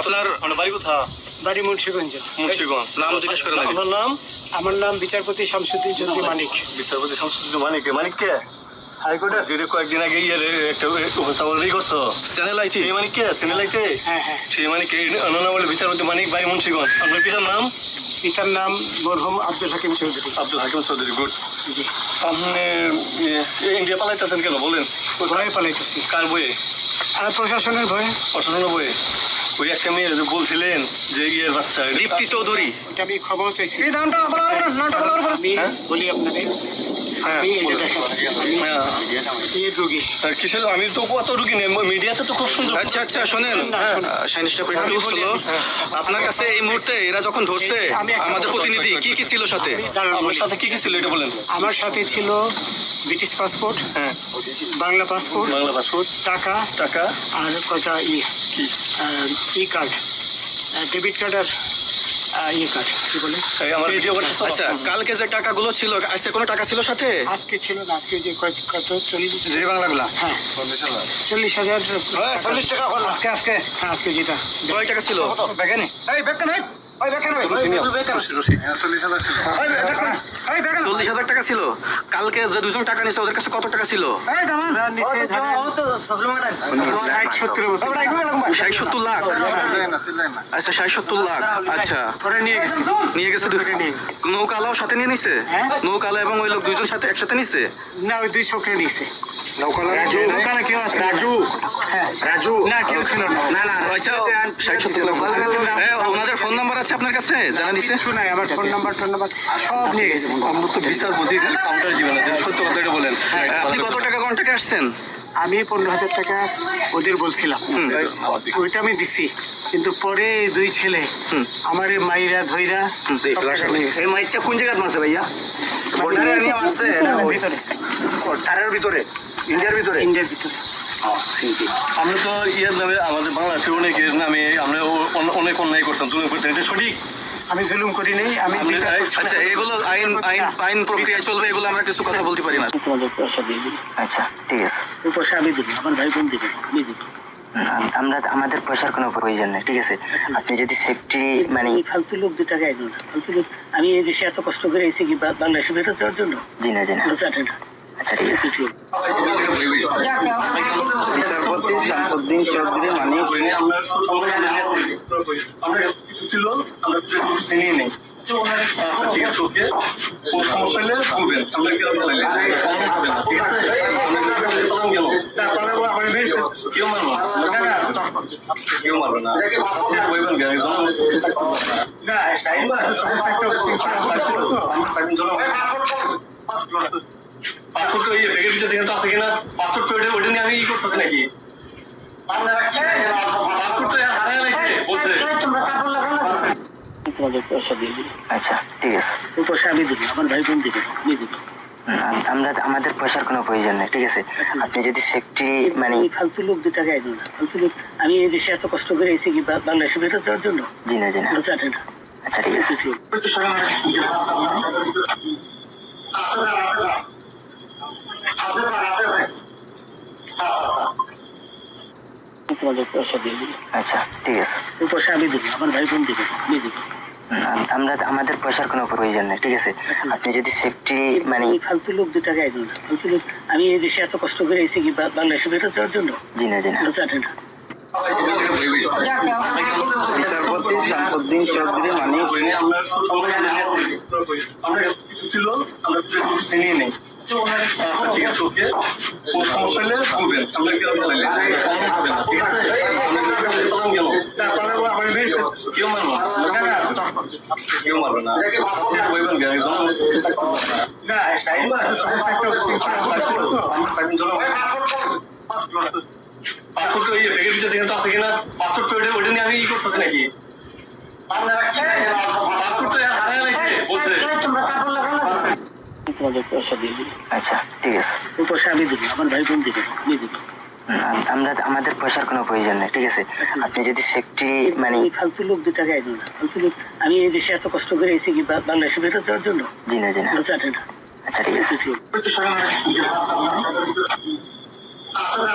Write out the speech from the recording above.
আপনার আপনার বাড়ি কোথা বাড়ি মুন্সিগঞ্জ। মুন্সিগঞ্জ। নাম জিজ্ঞেস করেন আগে। আপনার নাম আমার নাম বিচারপতি শামসুদ্দিন চৌধুরী মানিক। বিচারপতি শামসুদ্দিন মানিক। মানিক কে? হাইকোর্টের যেটা কয়েকদিন আগে ইয়ে একটা উপস্থাপন রেই করছ। চ্যানেল আইছি সেই মানিক কে? হ্যাঁ হ্যাঁ। সেই মানিক অননা বলে বিচারপতি মানিক বাড়ি মুন্সিগঞ্জ। আপনার পিতার নাম? পিতার নাম মরহুম আব্দুল হাকিম চৌধুরী। আব্দুল হাকিম চৌধুরী গুড। জি। আপনি ইয়ে, ইন্ডিয়া পালাইতেছেন কেন? বলেন। ভয়ে পালাইতেছি। কার বইয়ে আর প্রশাসনের ভয়ে। প্রশাসনের বইয়ে ওই একটা মেয়ে যে বলছিলেন যে ইয়ের বাচ্চা দীপ্তি চৌধুরী। আমি খবর চাইছি। আমি? বলি আপনাদের হ্যাঁ, হ্যাঁ। কিসের আমি তো কত রুগী নেই মিডিয়াতে তো খুব সুন্দর আচ্ছা আচ্ছা শোনেন হ্যাঁ। করছিল বলি- হ্যাঁ। আপনার কাছে এই মুহূর্তে এরা যখন ধরছে আমাদের প্রতিনিধি কি কি ছিল সাথে? আমার সাথে কি কি ছিল এটা বলেন। আমার সাথে ছিল ব্রিটিশ পাসপোর্ট হ্যাঁ। বাংলা পাসপোর্ট বাংলা পাসপোর্ট টাকা টাকা। আর কয়টা ই কি? ই কার্ড ডেবিট কার্ড আর কার্ড কি বলে? করতে আচ্ছা কালকে যে টাকাগুলো ছিল আজকে কোনো টাকা ছিল সাথে? আজকে ছিল না আজকে যে কত চল্লিশ যে বাংলাগুলা। হ্যাঁ। চল্লিশ হাজার। চল্লিশ টাকা আজকে আজকে। হ্যাঁ আজকে যেটা। কয় টাকা ছিল? ব্যাগানে এই ব্যাগটা ব্যাগ কেন চল্লিশ হাজার টাকা ছিল। কালকে যে দুজন টাকা নিছে ওদের কাছে কত টাকা ছিল? এই দামান নিচে ষাট সত্তর লাখ। আচ্ছা ষাট সত্তর লাখ। আচ্ছা। নিয়ে গেছে। সাথে নিয়ে নিছে? হ্যাঁ। নৌকালা এবং ওই লোক দুইজন সাথে একসাথে নিছে? না ওই দুই ছোকরে নিয়েছে ওখানে কেউ আছে? রাজু রাজু। না কেউ ছিল না। না না। ষাট সত্তর লাখ বলছে। ওনাদের ফোন নাম্বার আছে আপনার কাছে? জানা দিছে কিছু আমার ফোন নাম্বার ফোন নাম্বার সব নিয়ে গেছে। আমরা তো বিচারপতি খালি কাউন্টার জীবনে সত্য কথা বলেন। আপনি কত টাকা কন্টাক্টে আসছেন? আমি পনেরো হাজার টাকা ওদের বলছিলাম। ওইটা আমি দিছি। কিন্তু পরে দুই ছেলে আমার এই মাইরা ধইরা। এই মাইকটা কোন জায়গায় মারছে ভাইয়া? বর্ডারে নিয়ে মারছে না ওই ভিতরে। তারের ভিতরে? ইন্ডিয়ার ভিতরে? ইন্ডিয়ার ভিতরে। আমরা তো ইয়ের নামে আমাদের বাংলাদেশের অনেকের নামে আমরা অনেক অন্যায় করতাম জুলুম করতাম। এটা সঠিক? আমি জুলুম করি নাই আমি। আচ্ছা এগুলো আইন আইন আইন প্রক্রিয়ায় চলবে এগুলো আমরা কিছু কথা বলতে পারি না। তোমাদের পয়সা দিয়ে দিই আচ্ছা ঠিক আছে। ওই পয়সা আমি দেবো আমার ভাই বোন দেবে আমি দেবো। আমরা আমাদের পয়সার কোনো প্রয়োজন নেই ঠিক আছে? আপনি যদি সেফটি মানে ফালতু লোক দু টাকা ফালতু লোক আমি এই দেশে এত কষ্ট করে এসেছি কি বাংলাদেশে বেরোতে দেওয়ার জন্য। জি না জি না। আচ্ছা ঠিক আছে বিচারপতি শামসুদ্দিন চৌধুরী মানে আমরা কিছু ছিল আমরা চিনিয়ে নেই আচ্ছা ঠিক আছে ওকে প্রশ্ন পেলে বলবেন আমরা বললেন ঠিক আছে আমরা আমার কেউ মারবো না কেউ মারবে না বলবেন কেন না টাইম পাসপোর্ট ব্যাগের ভিতরে দেখেন তো আছে কিনা? পাসপোর্ট ওইটা ওইটা নিয়ে আমি ই করতেছি নাকি? পাসপোর্ট তো হারাই লাগছে বলছে। তোমাদের পয়সা দিয়ে দিই আচ্ছা ঠিক আছে। ওই পয়সা আমি দেবো আমার ভাই বোন দেবে আমি দেবো। আমরা আমাদের পয়সার কোনো প্রয়োজন নেই ঠিক আছে? আপনি যদি সেফটি মানে ফালতু লোক দু টাকা একদম না। ফালতু লোক আমি এই দেশে এত কষ্ট করে এসেছি কি বাংলাদেশে বেরোতে দেওয়ার জন্য? জি না জি না। না। আচ্ছা ঠিক আছে। পয়সা দিয়ে আচ্ছা ঠিক আছে। ওই পয়সা আমি দেবো আমার ভাই বোন দেবে আমি দেবো। আমরা আমাদের পয়সার কোনো প্রয়োজন নেই ঠিক আছে? আপনি যদি সেফটি মানে এই ফালতু লোক দু টাকা একদম ফালতু লোক আমি এই দেশে এত কষ্ট করে এসেছি কি বা- বাংলাদেশে বেরোতে দেওয়ার জন্য? জি না জি না। জানে না বিচারপতি শামসুদ্দিন চৌধুরী মানে আমরা ছিল আমরা নেই। আচ্ছা ঠিক আছে ওকে। পেলে বলবেন। আমরা কেন বললেন ঠিক আছে আমরা গেল তারপরে আমার কেউ মারবো না কেউ মারবে না বলবেন কেন একজন না টাইম পাসপোর্ট ইয়ে ব্যাগের ভিতরে দেখেন তো আছে। কিনা পাসপোর্ট ওইটা ওইটা নিয়ে আমি ই করতেছি নাকি পাসপোর্ট তো হারাই লাগছে বলছে তোমাদের পয়সা দিয়ে দিই আচ্ছা ঠিক আছে আমি দেবো আমার ভাই বোন দেবে আমি দেবো। আমরা আমাদের পয়সার কোনো প্রয়োজন নেই ঠিক আছে? আপনি যদি সেফটি মানে ফালতু লোক দু গাই ফালতু লোক আমি এই দেশে এত কষ্ট করে এসে কি বাংলাদেশে বেরোতে দেওয়ার জন্য? জি না জি না। জানে না আচ্ছা। ঠিক আছে। আপনারা